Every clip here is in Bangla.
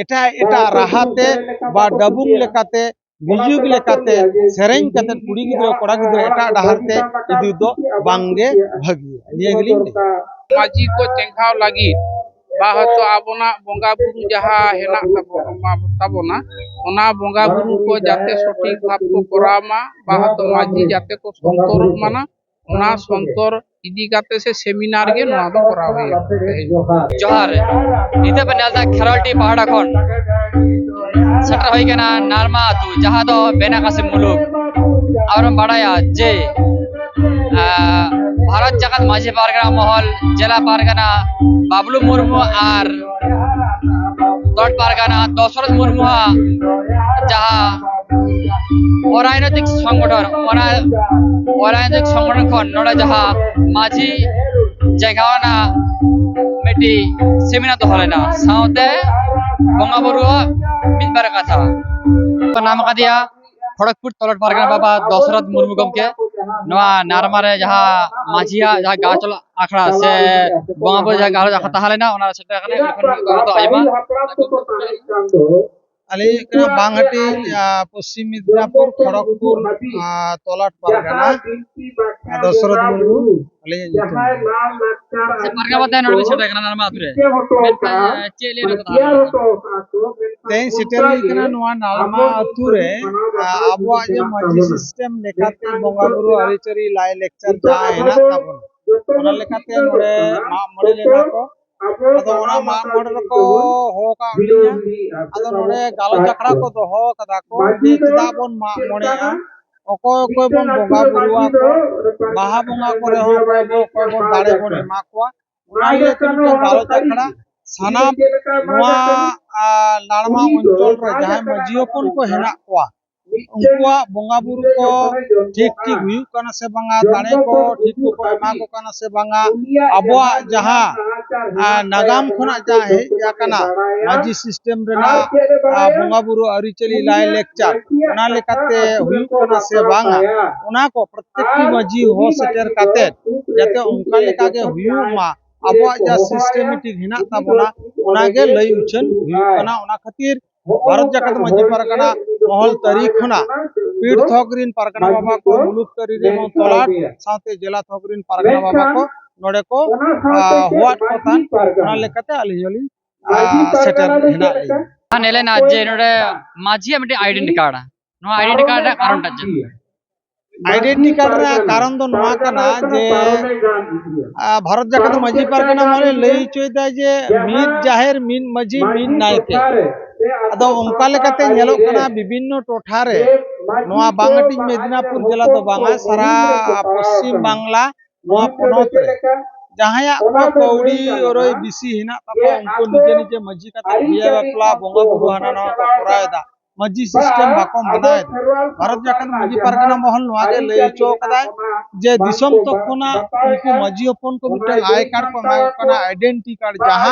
ᱮᱴᱟᱜ ᱮᱴᱟᱜ ᱨᱟᱦᱟᱛᱮ ᱵᱟ ᱰᱟᱵᱩᱝ ᱞᱮᱠᱟᱛᱮ ᱢᱤᱭᱩᱡᱤᱠ ᱞᱮᱠᱟᱛᱮ ᱥᱮᱨᱮᱧ ᱠᱟᱛᱮ ᱠᱩᱲᱤ ᱜᱤᱫᱽᱨᱟᱹ ᱠᱚᱲᱟ ᱜᱤᱫᱽᱨᱟᱹ ᱮᱴᱟᱜ ᱰᱟᱦᱟᱨ ᱛᱮ ᱤᱫᱤ ᱫᱚ ᱵᱟᱝᱜᱮ ᱵᱷᱟᱹᱜᱤᱭᱟ ᱱᱤᱭᱟᱹ ᱜᱮᱞᱤᱧ ᱞᱟᱹᱭᱟ ᱢᱟᱹᱡᱷᱤ ᱠᱚ ᱪᱮᱸᱜᱷᱟᱣ ᱞᱟᱹᱜᱤᱫ ᱵᱟ ᱦᱚᱭᱛᱚ ᱟᱵᱚᱱᱟᱜ ᱵᱚᱸᱜᱟ ᱵᱩᱨᱩ ᱡᱟᱦᱟᱸ ᱦᱮᱱᱟᱜ ᱛᱟᱵᱚᱱᱟ ᱛᱟᱵᱚᱱᱟ ᱚᱱᱟ ᱵᱚᱸᱜᱟ ᱵᱩᱨᱩ ko যাতে সঠিক ভাব ko করাও মা বা হয়তো মাঝি যাতে ko সন্তরক মানা ᱚᱱᱟ ᱥᱚᱱᱛᱚᱨ ᱤᱫᱤ ᱠᱟᱛᱮ ᱥᱮ ᱥᱮᱢᱤᱱᱟᱨ ᱜᱮ ᱱᱚᱣᱟ ᱫᱚ ᱠᱚᱨᱟᱣ ᱦᱩᱭᱩᱜᱼᱟ ᱡᱚᱦᱟᱨ ᱱᱤᱛᱚᱜ ᱵᱮᱱ ᱧᱮᱞ ᱮᱫᱟ ᱠᱷᱮᱨᱣᱟᱞᱴᱤ ᱯᱟᱦᱟᱲᱟ ᱠᱷᱚᱱ ᱥᱮᱴᱮᱨ ᱦᱩᱭ ᱠᱟᱱᱟ ᱱᱟᱨᱢᱟ ᱟᱹᱛᱩ ᱡᱟᱦᱟᱸ ᱫᱚ ᱵᱮᱱᱟᱠᱟᱥᱤ ᱢᱩᱞᱩᱠ ᱟᱨᱚᱢ ᱵᱟᱲᱟᱭᱟ ᱡᱮ আহ, ভারত জাকাত মাঝি পারগানা মহল জেলা পারগানা বাবলু মুর্মু আর দট পারগানা দশরথ মুর্মুয়া যাহা অরাজনৈতিক সংগঠন অরাজনৈতিক সংগঠন নড়া যাহা মাঝি জায়গাও মেটি সেমিনা তো হলে না। সাঁতে বঙ্গাবরুয়া কথা। নাম কাদিয়া খড়গপুর তলট পারগানা বাবা দশরথ মুরমু গমকে নারমারে যাহা মাঝিয়া যাহা গাছল আখড়া, সে বঙ্গাবরু যা গাছ আখড়া, তাহলে না ওনার সাথে এখানে আলী বাংহাটি পশ্চিম মিদনাপুর খড়গপুর তলাট পারগানা দশরথ মুর্মু আলী পারগাবাদ নড়বে সেটা এখানে নাম আদুরে চেলে তেই সেটেল এখানে নোয়া নালমা আতুরে আবুয়া যে মাঝি সিস্টেম লেখাতে বঙ্গাগুরু আরিচরি লাই লেকচার যা হেনা তাবন ওনা লেখাতে নড়ে মা মড়ে লেনা কো ᱟᱫᱚ ᱚᱱᱟ ᱢᱟᱜ ᱢᱚᱬᱮ ᱨᱮᱠᱚ ᱦᱚᱦᱚ ᱠᱟᱜ ᱞᱤᱧᱟ ᱟᱫᱚ ᱱᱚᱰᱮ ᱜᱟᱞᱚᱪ ᱟᱠᱷᱲᱟ ᱠᱚ ᱫᱚᱦᱚ ᱠᱟᱫᱟ ᱠᱚ ᱡᱮ ᱵᱚᱱ ᱢᱟᱜ ᱢᱚᱬᱮᱜᱼᱟ ᱚᱠᱚᱭ ᱚᱠᱚᱭ ᱵᱚᱱ ᱵᱚᱸᱜᱟ ᱵᱟᱦᱟ ᱵᱚᱸᱜᱟ ᱠᱚᱨᱮ ᱦᱚᱸ ᱚᱠᱚᱭ ᱚᱠᱚᱭ ᱵᱚᱱ ᱫᱟᱲᱮ ᱵᱚᱱ ᱮᱢᱟ ᱠᱚᱣᱟ ᱚᱱᱟ ᱜᱟᱞᱚᱪ ᱟᱠᱷᱲᱟ ᱥᱟᱱᱟᱢ ᱱᱚᱣᱟ ᱞᱟᱲᱢᱟ ᱚᱧᱪᱚᱞ ᱨᱮ ᱡᱟᱦᱟᱸᱭ ᱢᱟᱺᱡᱷᱤ ᱦᱚᱯᱚᱱ ᱠᱚ ᱦᱮᱱᱟᱜ ᱠᱚᱣᱟ उनका बंगा बुरु को ठीक ठीक हुयुक से बंगा दाने को ठीक को एमा को से बंगा अब नागाम खुना माजी सिस्टम रेना बंगा बुरु अरिचली लाए लेक्चर से बंगा को प्रत्येक की माजी हो सकेर काते जाते उनका अब जा सिस्टमेटिक हिना तब उना उना के भारत जगत माजी पर ᱢᱚᱦᱚᱞ ᱛᱟᱹᱨᱤᱠᱷ ᱠᱷᱚᱱᱟᱜ ᱯᱤᱲ ᱛᱷᱚᱠ ᱨᱤᱱ ᱯᱟᱨᱜᱟᱱᱟ ᱵᱟᱵᱟ ᱠᱚ ᱢᱩᱞᱩᱠ ᱛᱟᱹᱨᱤ ᱨᱮᱦᱚᱸ ᱛᱚᱞᱟᱴ ᱥᱟᱶᱛᱮ ᱡᱮᱞᱟ ᱛᱷᱚᱠ ᱨᱤᱱ ᱯᱟᱨᱜᱟᱱᱟ ᱵᱟᱵᱟ ᱠᱚ ᱱᱚᱰᱮ ᱠᱚ ᱦᱚᱣᱟᱴ ᱠᱚ ᱛᱟᱦᱮᱱ ᱚᱱᱟ ᱞᱮᱠᱟᱛᱮ ᱟᱹᱞᱤᱧ ᱦᱚᱸᱞᱤᱧ ᱥᱮᱴᱮᱨ ᱦᱮᱱᱟᱜ ᱞᱤᱧ ᱱᱮᱞᱮᱱᱟ ᱡᱮ ᱱᱚᱰᱮ ᱢᱟᱹᱡᱷᱤᱭᱟᱜ ᱢᱤᱫᱴᱮᱱ ᱟᱭᱰᱮᱱᱴᱤ ᱠᱟᱨᱰ ᱱᱚᱣᱟ আইডেন্টি কার্ড ᱨᱮᱭᱟᱜ কারণটা ᱪᱮᱫ আইডেন্টি কার্ড ᱨᱮᱭᱟᱜ কারণ ᱫᱚ ᱱᱚᱣᱟ ᱠᱟᱱᱟ ᱡᱮ ᱵᱷᱟᱨᱚᱛ ᱡᱟᱠᱟᱛ ᱢᱟᱹᱡᱷᱤ ᱯᱟᱨᱜᱟᱱᱟ ᱢᱟᱱᱮ ᱞᱟᱹᱭ ᱦᱚᱪᱚᱭᱮᱫᱟ ᱡᱮ ᱢᱤᱫ ᱡᱟᱦᱮᱨ ᱢᱤᱫ ᱢᱟᱹᱡᱷᱤ ᱢᱤᱫ ᱱᱟᱭᱠᱮ ᱟᱫᱚ ᱚᱱᱠᱟ ᱞᱮᱠᱟᱛᱮ ᱧᱮᱞᱚᱜ ᱠᱟᱱᱟ ᱵᱤᱵᱷᱤᱱᱱᱚ ᱴᱚᱴᱷᱟᱨᱮ ᱱᱚᱣᱟ ᱵᱟᱝᱟᱴᱤ ᱢᱮᱫᱽᱱᱟᱯᱩᱨ ᱡᱮᱞᱟ ᱫᱚ ᱵᱟᱝᱟ ᱥᱟᱨᱟ ᱯᱚᱥᱪᱤᱢ ᱵᱟᱝᱞᱟ ᱱᱚᱣᱟ ᱯᱚᱱᱚᱛ ᱨᱮ ᱡᱟᱦᱟᱸᱭᱟᱜ ᱠᱚ ᱠᱟᱹᱣᱰᱤ ᱚᱨᱚᱭ ᱵᱤᱥᱤ ᱦᱮᱱᱟᱜ ᱛᱟᱠᱚᱣᱟ ᱩᱱᱠᱩ ᱱᱤᱡᱮ ᱱᱤᱡᱮ ᱢᱟᱹᱡᱷᱤ ᱠᱟᱛᱮ ᱵᱤᱦᱟᱹ ᱵᱟᱯᱞᱟ ᱵᱚᱸᱜᱟ ᱵᱩᱨᱩ ᱦᱟᱱᱟ ᱱᱟᱣᱟ ᱠᱚ ᱠᱚᱨᱟᱣᱮᱫᱟ मजी सिस्टम बाकम बनाए भारत जाकर मजी परगना मोहन लवागे ले चो कदा जे दिसम तो कोना उनको मजी ओपन को मिटे आई कार्ड को मांग कना आइडेंटिटी कार्ड जहा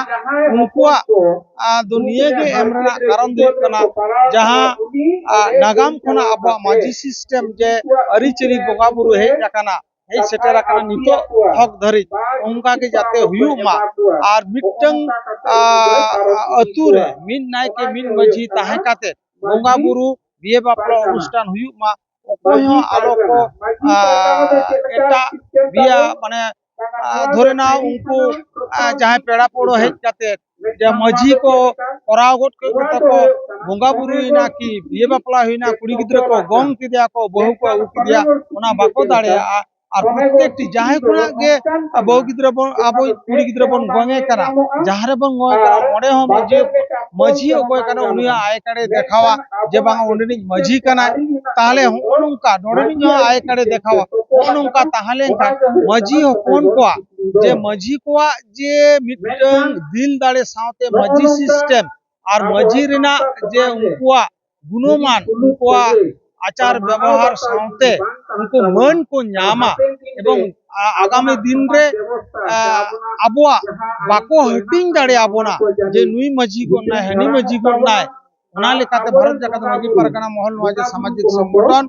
उनको आ दुनिया के एमरा कारण दे कना जहा नागाम कोना अब मजी सिस्टम जे अरिचरी गोगाबुरु हे जाकना हे सेटर कना नितो हक धरी। उनका के जाते हुयु मा। आर मिटंग अतुर मिन नाय के मिन मजी ताहे काते। बंगाबुरु अनुष्ठान मान धरे ना उनको जहाँ पेड़ा पड़ो हज जाते को करागत को बंगा बुरुना कि बिए बापला कुड़ी गिद्रे को गम कि बहु को उकदे बाको ᱟᱨ ᱯᱨᱚᱛᱮᱠᱴᱤ ᱡᱟᱦᱟᱸᱭ ᱠᱷᱚᱱᱟᱜ ᱜᱮ ᱵᱟᱹᱦᱩ ᱜᱤᱫᱽᱨᱟᱹ ᱵᱚᱱ ᱟᱵᱚ ᱠᱩᱲᱤ ᱜᱤᱫᱽᱨᱟᱹ ᱵᱚᱱ ᱜᱚᱝᱮ ᱠᱟᱱᱟ ᱡᱟᱦᱟᱸ ᱨᱮᱵᱚᱱ ᱜᱚᱝᱮ ᱠᱟᱱᱟ ᱚᱸᱰᱮ ᱦᱚᱸ ᱢᱟᱹᱡᱷᱤ ᱢᱟᱹᱡᱷᱤ ᱚᱠᱚᱭ ᱠᱟᱱᱟ ᱩᱱᱤᱭᱟᱜ ᱟᱭ ᱠᱟᱨᱰᱮ ᱫᱮᱠᱷᱟᱣᱟ ᱡᱮ ᱵᱟᱝ ᱚᱸᱰᱮᱱᱤᱡ ᱢᱟᱹᱡᱷᱤ ᱠᱟᱱᱟᱭ ᱛᱟᱦᱞᱮ ᱦᱚᱸᱜᱼᱚ ᱱᱚᱝᱠᱟ ᱱᱚᱸᱰᱮᱱᱤᱡ ᱦᱚᱸ ᱟᱭ ᱠᱟᱨᱰᱮ ᱫᱮᱠᱷᱟᱣᱟ ᱦᱚᱸᱜᱼᱚ ᱱᱚᱝᱠᱟ ᱛᱟᱦᱞᱮ ᱠᱷᱟᱱ ᱢᱟᱹᱡᱷᱤ ᱦᱚᱯᱚᱱ ᱠᱚᱣᱟᱜ ᱡᱮ ᱢᱟᱹᱡᱷᱤ ᱠᱚᱣᱟᱜ ᱡᱮ ᱢᱤᱫᱴᱟᱝ ᱫᱤᱞ ᱫᱟᱲᱮ ᱥᱟᱶᱛᱮ ᱢᱟᱹᱡᱷᱤ ᱥᱤᱥᱴᱮᱢ ᱟᱨ ᱢᱟᱹᱡᱷᱤ ᱨᱮᱱᱟᱜ ᱡᱮ ᱩᱱᱠᱩᱣᱟᱜ ᱜᱩᱱᱚᱢᱟᱱ ᱩᱱᱠᱩᱣᱟᱜ आचार व्यवहार साथे उनको मन को नामा एवं आगामी दिन रे आबुआ, बाको हटिंग डाड़े आबोना, जे नई मजी को ना हनी मजी को ना है उना लेखाते भारत जगत मजी परगना मोहल्ला समाजिक संगठन।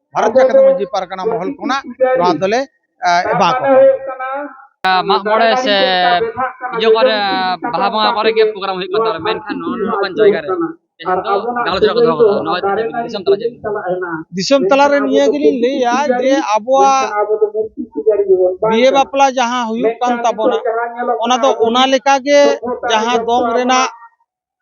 ভারতীয় কদমজি পারকানা মহল কোনা রাত দলে এবাক সে ইয়ে করে ভাবা করে কে প্রোগ্রাম হই কথা মেনখান নন জায়গা রে বিয়ে বাপলা যাহা হুয়ুগ তাবনা ওনা দম রেনা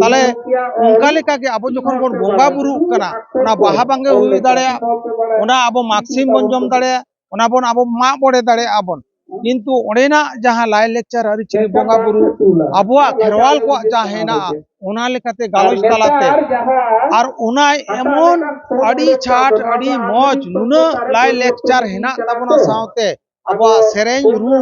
ᱛᱟᱦᱚᱞᱮ ᱚᱱᱠᱟ ᱞᱮᱠᱟᱜᱮ ᱟᱵᱚ ᱡᱚᱠᱷᱚᱱ ᱵᱚᱱ ᱵᱚᱸᱜᱟ ᱵᱩᱨᱩᱜ ᱠᱟᱱᱟ ᱚᱱᱟ ᱵᱟᱦᱟ ᱵᱟᱝᱜᱮ ᱦᱩᱭ ᱫᱟᱲᱮᱭᱟᱜᱼᱟ ᱚᱱᱟ ᱟᱵᱚ ᱢᱟᱜᱥᱤᱢ ᱵᱚᱱ ᱡᱚᱢ ᱫᱟᱲᱮᱭᱟᱜᱼᱟ ᱚᱱᱟ ᱵᱚᱱ ᱟᱵᱚ ᱢᱟᱜ ᱵᱚᱲᱮ ᱫᱟᱲᱮᱭᱟᱜᱼᱟ ᱵᱚᱱ কিন্তু অনেনাক যাহা লাই লেকচার আরিচি বঙ্গা গুরু আবুয়া খেরওয়াল কো চাহে না ওনা লেখাতে গালস তালাতে আর ওনাই এমন আড়ি ছাট আড়ি মজ নুনা লাই লেকচার হেনা তাবনা সাথে আবুয়া সেরেন রু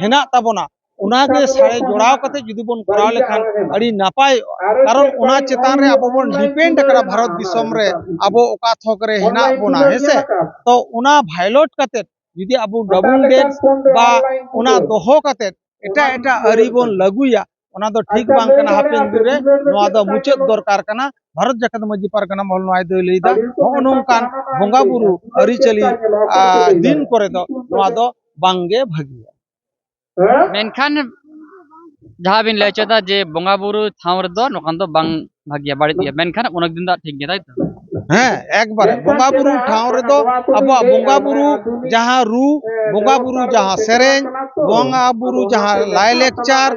হেনা তাবনা ᱚᱱᱟᱜᱮ ᱥᱟᱲᱮ ᱡᱚᱲᱟᱣ ᱠᱟᱛᱮ ᱡᱩᱫᱤ ᱵᱚᱱ ᱠᱚᱨᱟᱣ ᱞᱮᱠᱷᱟᱱ ᱟᱹᱰᱤ ᱱᱟᱯᱟᱭᱚᱜᱼᱟ ᱠᱟᱨᱚᱱ ᱚᱱᱟ ᱪᱮᱛᱟᱱ ᱨᱮ ᱟᱵᱚ ᱵᱚᱱ ᱰᱤᱯᱮᱱᱰ ᱟᱠᱟᱱᱟ ᱵᱷᱟᱨᱚᱛ ᱫᱤᱥᱚᱢ ᱨᱮ ᱟᱵᱚ ᱚᱠᱟ ᱛᱷᱚᱠ ᱨᱮ ᱦᱮᱱᱟᱜ ᱵᱚᱱᱟ ᱦᱮᱸᱥᱮ ᱛᱚ ᱚᱱᱟ ᱵᱷᱟᱭᱞᱚᱴ ᱠᱟᱛᱮ ᱡᱩᱫᱤ ᱟᱵᱚ ᱰᱟᱵᱩᱞ ᱰᱮᱠᱥ ᱵᱟ ᱚᱱᱟ ᱫᱚᱦᱚ ᱠᱟᱛᱮ ᱮᱴᱟᱜ ᱮᱴᱟᱜ ᱟᱹᱨᱤ ᱵᱚᱱ ᱞᱟᱹᱜᱩᱭᱟ ᱚᱱᱟ ᱫᱚ ᱴᱷᱤᱠ ᱵᱟᱝ ᱠᱟᱱᱟ ᱦᱟᱯᱮᱱ ᱫᱤᱱ ᱨᱮ ᱱᱚᱣᱟ ᱫᱚ ᱢᱩᱪᱟᱹᱫ ᱫᱚᱨᱠᱟᱨ ᱠᱟᱱᱟ ᱵᱷᱟᱨᱚᱛ ᱡᱟᱠᱟᱛ ᱢᱟᱹᱡᱷᱤ ᱯᱟᱨᱜᱟᱱᱟ ᱢᱚᱦᱚᱞ ᱱᱚᱣᱟ ᱫᱚᱭ ᱞᱟᱹᱭᱫᱟ ᱱᱚᱜᱼᱚ ᱱᱚᱝᱠᱟᱱ ᱵᱚᱸᱜᱟ ᱵᱩᱨᱩ ᱟᱹᱨᱤᱪᱟᱹᱞᱤ ᱫᱤᱱ ᱠᱚᱨᱮ ᱫᱚ ᱱᱚᱣᱟ ᱫᱚ ᱵᱟᱝᱜᱮ ᱵᱷᱟᱹᱜᱤᱭᱟ ᱢᱮᱱᱠᱷᱟᱱ ᱡᱟᱦᱟᱸ ᱵᱤᱱ ᱞᱟᱹᱭ ᱦᱚᱪᱚᱭᱮᱫᱟ ᱡᱮ ᱵᱚᱸᱜᱟ ᱵᱩᱨᱩ ᱴᱷᱟᱶ ᱨᱮᱫᱚ ᱱᱚᱝᱠᱟᱱ ᱫᱚ ᱵᱟᱝ ᱵᱷᱟᱜᱮᱭᱟ ᱵᱟᱹᱲᱤᱡ ᱜᱮᱭᱟ ᱢᱮᱱᱠᱷᱟᱱ ᱚᱱᱟ ᱫᱤᱱ ᱫᱚ ᱴᱷᱤᱠ ᱜᱮᱭᱟ ᱛᱟই ᱦᱮᱸ হ্যাঁ একবারে বঙ্গা বুরু ঠাঁও রেদো আবো বঙ্গা বুরু যাহা রু বঙ্গা বুরু যাহা সেরেন বঙ্গা বুরু যাহা লাই লেকচার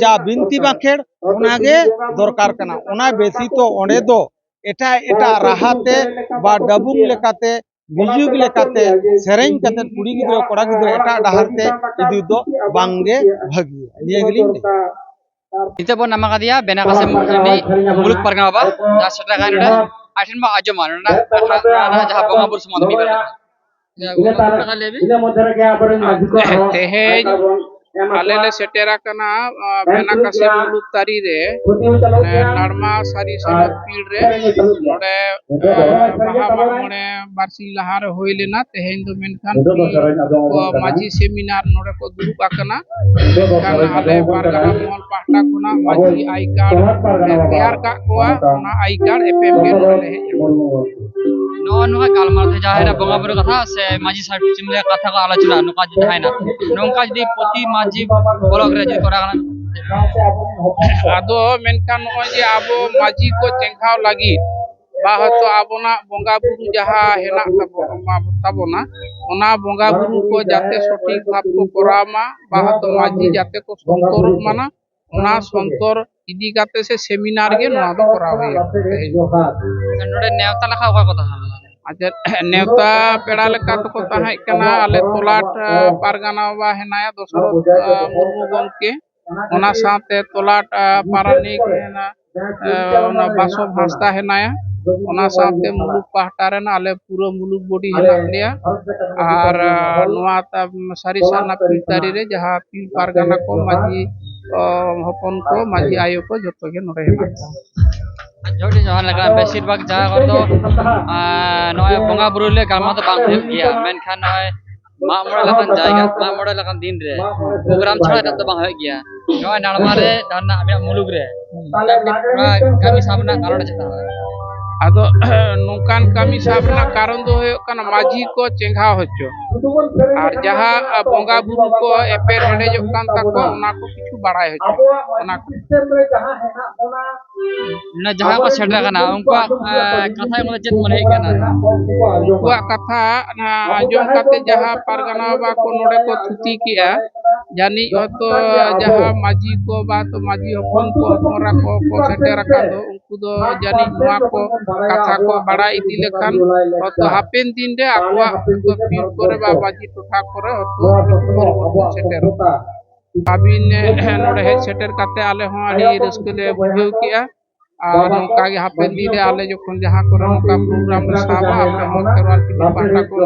যা বিনতি বাখেড় ওনাগে দরকার কানা ওনা বেশি তো অনেদো এটা এটা ᱢᱤᱭᱩᱡᱤᱠ ᱞᱮᱠᱟᱛᱮ ᱥᱮᱨᱮᱧ ᱠᱟᱛᱮ ᱠᱩᱲᱤ ᱜᱤᱫᱽᱨᱟᱹ ᱠᱚᱲᱟ ᱜᱤᱫᱽᱨᱟᱹ ᱮᱴᱟᱜ ᱰᱟᱦᱟᱨ ᱛᱮ ᱤᱫᱤ ᱫᱚ ᱵᱟᱝᱜᱮ ᱵᱷᱟᱹᱜᱤᱭᱟ ᱱᱤᱭᱟᱹ ᱜᱮᱞᱤᱧ ᱞᱟᱹᱭᱟ ᱱᱤᱛᱚᱜ ᱵᱚᱱ ᱱᱟᱢᱟ ᱠᱟᱫᱮᱭᱟ ᱵᱮᱱᱟ ᱠᱟᱥᱮᱢ ᱢᱩᱨᱢᱩ ᱢᱩᱞᱩᱠ ᱯᱟᱨᱜᱟᱱᱟ ᱵᱟᱵᱟ ᱡᱟᱦᱟᱸ ᱥᱮᱴᱮᱨ ᱟᱠᱟᱱ ᱱᱚᱰᱮ ᱟᱴᱷᱮᱱ ᱵᱚ ᱟᱸᱡᱚᱢᱟ ᱱᱚᱰᱮ ᱡᱟᱦᱟᱸ ᱵᱚᱸᱜᱟ ᱵᱩᱨᱩ ᱥᱚᱢᱚᱱᱫᱷ ᱢᱤᱫ ᱵᱮᱲᱟ ᱛᱮᱦᱮᱧ ᱟᱞᱮ ᱥᱮᱴᱮᱨ ᱟᱠᱟᱱᱟ ᱵᱮᱱᱟᱠᱟᱥᱤ ᱢᱩᱞᱩᱠ ᱛᱟᱹᱨᱤ ᱨᱮ ᱱᱟᱲᱢᱟ ᱥᱟᱹᱨᱤ ᱥᱚᱢᱟᱡᱽ ᱯᱤᱲ ᱨᱮ ᱱᱚᱰᱮ ᱢᱟᱦᱟ ᱢᱟᱜ ᱢᱚᱬᱮ ᱵᱟᱨᱥᱤᱧ ᱞᱟᱦᱟᱨᱮ ᱦᱩᱭ ᱞᱮᱱᱟ ᱛᱮᱦᱮᱧ ᱫᱚ ᱢᱮᱱᱠᱷᱟᱱ ᱢᱟᱹᱡᱷᱤ ᱥᱮᱢᱤᱱᱟᱨ ᱱᱚᱰᱮ ᱠᱚ ᱫᱩᱲᱩᱵ ᱟᱠᱟᱱᱟ ᱢᱮᱱᱠᱷᱟᱱ ᱟᱞᱮ ᱯᱟᱨᱜᱟᱱᱟ ᱢᱚᱦᱚᱞ ᱯᱟᱦᱴᱟ ᱠᱷᱚᱱᱟᱜ ᱢᱟᱹᱡᱷᱤ ᱟᱭ ᱠᱟᱨᱰ ᱛᱮᱭᱟᱨ ᱠᱟᱜ ᱠᱚᱣᱟ ᱚᱱᱟ ᱟᱭ ᱠᱟᱨᱰ ᱮᱯᱮᱢ ᱜᱮ ᱱᱚᱰᱮ ᱦᱮᱡ ᱟᱠᱟᱱᱟ ᱱᱚᱜᱼᱚ ᱱᱚᱝᱠᱟ ᱜᱟᱞᱢᱟᱨᱟᱣ ᱛᱮ ᱡᱟᱦᱟᱸᱭ ᱵᱚᱸᱜᱟ ᱵᱩᱨᱩ ᱠᱟᱛᱷᱟ ᱥᱮ ᱢᱟᱹᱡᱷᱤ ᱥᱟᱦᱮᱵ ᱪᱤᱢᱞᱮ ᱠᱟᱛᱷᱟ ᱠᱚ ᱟᱞᱳᱪᱚᱱᱟ ᱱᱚᱝᱠᱟ ᱡᱟᱦᱟᱸᱭᱱᱟ ᱱᱚᱝᱠᱟ ᱡᱩᱫᱤ ᱯᱨᱚᱛᱤ ᱢᱟᱹᱡᱷᱤ ᱵᱞᱚᱠ ᱨᱮ ᱡᱩᱫᱤ ᱠᱚᱨᱟᱣ ᱠᱟᱱᱟ ᱟᱫᱚ ᱢᱮᱱᱠᱷᱟᱱ ᱱᱚᱜᱼᱚᱭ ᱡᱮ ᱟᱵᱚ ᱢᱟᱹᱡᱷᱤ ᱠᱚ ᱪᱮᱸᱜᱷᱟᱣ ᱞᱟᱹᱜᱤᱫ ᱵᱟ ᱦᱚᱭᱛᱚ ᱟᱵᱚᱱᱟᱜ ᱵᱚᱸᱜᱟ ᱵᱩᱨᱩ ᱡᱟᱦᱟᱸ ᱦᱮᱱᱟᱜ ᱛᱟᱵᱚᱱᱟ ᱛᱟᱵᱚᱱᱟ ᱚᱱᱟ ᱵᱚᱸᱜᱟ ᱵᱩᱨᱩ ᱠᱚ ᱡᱟᱛᱮ ᱥᱚᱴᱷᱤᱠ ᱵᱷᱟᱵ ᱠᱚ ᱠᱚᱨᱟᱣ ᱢᱟ ᱵᱟ ᱦᱚᱭᱛᱚ ᱢᱟᱹᱡᱷᱤ ᱡᱟᱛᱮ ᱠᱚ ᱥᱚᱱᱛᱚᱨᱚᱜ ᱢᱟᱱᱟ ᱚᱱᱟ ᱥᱚᱱᱛᱚᱨ ᱤᱫᱤ ᱠᱟᱛᱮ ᱥᱮ ᱥᱮᱢᱤᱱᱟᱨ ᱜᱮ ᱱᱚᱣᱟ ᱫᱚ ᱠᱚᱨᱟᱣ ᱦᱩᱭᱩᱜᱼᱟ ᱱᱚᱰᱮ ᱱᱮᱣᱛᱟ ᱞᱮᱠᱷᱟ ᱚᱠᱟ ᱠᱚ ᱛᱟᱦᱮᱱᱟ ᱟᱪᱪᱷᱟ ᱱᱮᱣᱛᱟ ᱯᱮᱲᱟ ᱞᱮᱠᱟ ᱛᱮᱠᱚ ᱛᱟᱦᱮᱸ ᱠᱟᱱᱟ ᱟᱞᱮ ᱛᱚᱞᱟᱴ ᱯᱟᱨᱜᱟᱱᱟ ᱵᱟ ᱦᱮᱱᱟᱭᱟ ᱫᱚᱥᱚᱨᱚᱛ ᱢᱩᱨᱢᱩ ᱜᱚᱢᱠᱮ ᱚᱱᱟ ᱥᱟᱶᱛᱮ ᱛᱚᱞᱟᱴ ᱯᱟᱨᱟᱱᱤᱠ ᱦᱮᱱᱟ ᱚᱱᱟ ᱵᱟᱥᱚᱵ ᱦᱟᱸᱥᱫᱟ ᱦᱮᱱᱟᱭᱟ ᱚᱱᱟ ᱥᱟᱶᱛᱮ ᱢᱩᱞᱩᱠ ᱯᱟᱦᱴᱟ ᱨᱮᱱ ᱟᱞᱮ ᱯᱩᱨᱟᱹ ᱢᱩᱞᱩᱠ ᱵᱚᱰᱤ ᱦᱮᱱᱟᱜ ᱞᱮᱭᱟ ᱟᱨ ᱱᱚᱣᱟ ᱥᱟᱹᱨᱤ ᱥᱟᱨᱱᱟ ᱯᱤᱲ ᱛᱟᱹᱨᱤ ᱨᱮ ᱡᱟᱦᱟᱸ ᱯᱤᱲ ᱯᱟᱨᱜᱟᱱᱟ ᱠᱚ ᱢᱟᱺᱡᱷᱤ ᱦᱚᱯᱚᱱ ᱠᱚ ᱢᱟᱹᱡᱷᱤ ᱟᱭᱳ ᱠᱚ ᱡᱚᱛᱚ ᱜᱮ ᱱᱚᱰᱮ ᱦᱮᱱᱟᱜ ᱠᱚᱣᱟ ᱡᱷᱚᱴᱤ ᱡᱚᱦᱟᱨ ᱞᱮᱠᱟ ᱵᱮᱥᱤᱨ ᱵᱷᱟᱜᱽ ᱡᱟᱭᱜᱟ ᱠᱚᱨᱮ ᱫᱚ ᱱᱚᱜᱼᱚᱭ ᱵᱚᱸᱜᱟ ᱵᱩᱨᱩ ᱞᱮ ᱜᱟᱞᱢᱟᱨᱟᱣ ᱫᱚ ᱵᱟᱝ ᱦᱩᱭᱩᱜ ᱜᱮᱭᱟ ᱢᱮᱱᱠᱷᱟᱱ ᱱᱚᱜᱼᱚᱭ ᱢᱟᱜ ᱢᱚᱬᱮ ᱞᱮᱠᱟᱱ ᱡᱟᱭᱜᱟ ᱢᱟᱜ ᱢᱚᱬᱮ ᱞᱮᱠᱟᱱ ᱫᱤᱱ ᱨᱮ ᱯᱨᱳᱜᱨᱟᱢ ᱪᱷᱟᱲᱟ ᱮᱴᱟᱜ ᱫᱚ ᱵᱟᱝ ᱦᱩᱭᱩᱜ ᱜᱮᱭᱟ ᱱᱚᱜᱼᱚᱭ ᱱᱟᱲᱣᱟ ᱨᱮ ᱡᱟᱦᱟᱱᱟᱜ ᱟᱵᱮᱱᱟᱜ ᱢᱩᱞᱩᱠ ᱨᱮ ᱠᱟᱹᱢᱤ ᱥᱟᱵ ᱨᱮᱱᱟᱜ ᱜᱟᱞᱚᱪ ᱪᱮᱛᱟᱱ ᱟᱫᱚ ᱱᱚᱝᱠᱟᱱ ᱠᱟᱹᱢᱤ ᱥᱟᱵ ᱨᱮᱱᱟᱜ ᱠᱟᱨᱚᱱ ᱫᱚ ᱦᱩᱭᱩᱜ ᱠᱟᱱᱟ ᱢᱟᱹᱡᱷᱤ ᱠᱚ ᱪᱮᱸᱜᱷᱟᱣ ᱦᱚᱪᱚ ᱟᱨ ᱡᱟᱦᱟᱸ ᱵᱚᱸᱜᱟ ᱵᱩᱨᱩ ᱠᱚ ᱮᱯᱮᱨ ᱦᱮᱰᱮᱡᱚᱜ ᱠᱟᱱ ᱛᱟᱠᱚ ᱚᱱᱟ ᱠᱚ ᱠᱤᱪᱷᱩ ᱵᱟᱲᱟᱭ ᱦᱚᱪᱚ ᱚᱱᱟ ᱠᱚ না যাহা কো সেটা কানা উনকা কথাই মধ্যে চেত মনে কানা উনকা কথা আজম কাতে যাহা পারগানা বা কো নোডে কো থুতি কিয়া জানি হয়তো যাহা মাঝি কো বা তো মাঝি হপন কো হপনরা কো কো সেটা রাখা দো ᱩᱱᱠᱩ ᱫᱚ ᱡᱟᱹᱱᱤᱡ ᱱᱚᱣᱟ ᱠᱚ ᱠᱟᱛᱷᱟ ᱠᱚ ᱵᱟᱲᱟᱭ ᱤᱫᱤ ᱞᱮᱠᱷᱟᱱ ᱦᱟᱯᱮᱱ ᱫᱤᱱ ᱨᱮ ᱟᱠᱚᱣᱟᱜ ᱯᱤᱲ ᱠᱚᱨᱮ ᱵᱟ ᱴᱚᱴᱷᱟ ᱠᱚᱨᱮ ᱦᱚᱭᱛᱚ ᱥᱮᱴᱮᱨᱚᱜᱼᱟ ᱟᱹᱵᱤᱱ ᱱᱚᱰᱮ ᱦᱮᱡ ᱥᱮᱴᱮর ᱠᱟᱛᱮ ᱟᱞᱮ ᱦᱚᱸ ᱟᱹᱰᱤ ᱨᱟᱹᱥᱠᱟᱹ ᱞᱮ ᱵᱩᱡᱷᱟᱹᱣ ᱠᱮᱜᱼᱟ ᱟᱨ ᱱᱚᱝᱠᱟ ᱜᱮ ᱦᱟᱯᱮᱱ ᱫᱤᱱ ᱨᱮ ᱟᱞᱮ ᱡᱚᱠᱷᱚᱱ ᱡᱟᱦᱟᱸ ᱠᱚᱨᱮ ᱱᱚᱝᱠᱟ ᱯᱨᱳᱜᱨᱟᱢ ᱞᱮ ᱥᱟᱵᱟ ᱟᱯᱮ ᱦᱚᱸ ᱠᱷᱮᱨᱣᱟᱞ ᱯᱟᱦᱴᱟ ᱠᱚ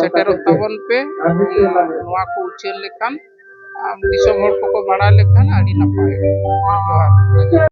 ᱥᱮᱴᱮᱨᱚᱜ ᱛᱟᱵᱚᱱ ᱯᱮ ᱱᱚᱣᱟ ᱠᱚ ᱩᱪᱷᱟᱹᱱ ᱞᱮᱠᱷᱟᱱ ᱫᱤᱥᱚᱢ ᱦᱚᱲ ᱠᱚᱠᱚ ᱵᱟᱲᱟᱭ ᱞᱮᱠᱷᱟᱱ ᱟᱹᱰᱤ ᱱᱟᱯᱟᱭ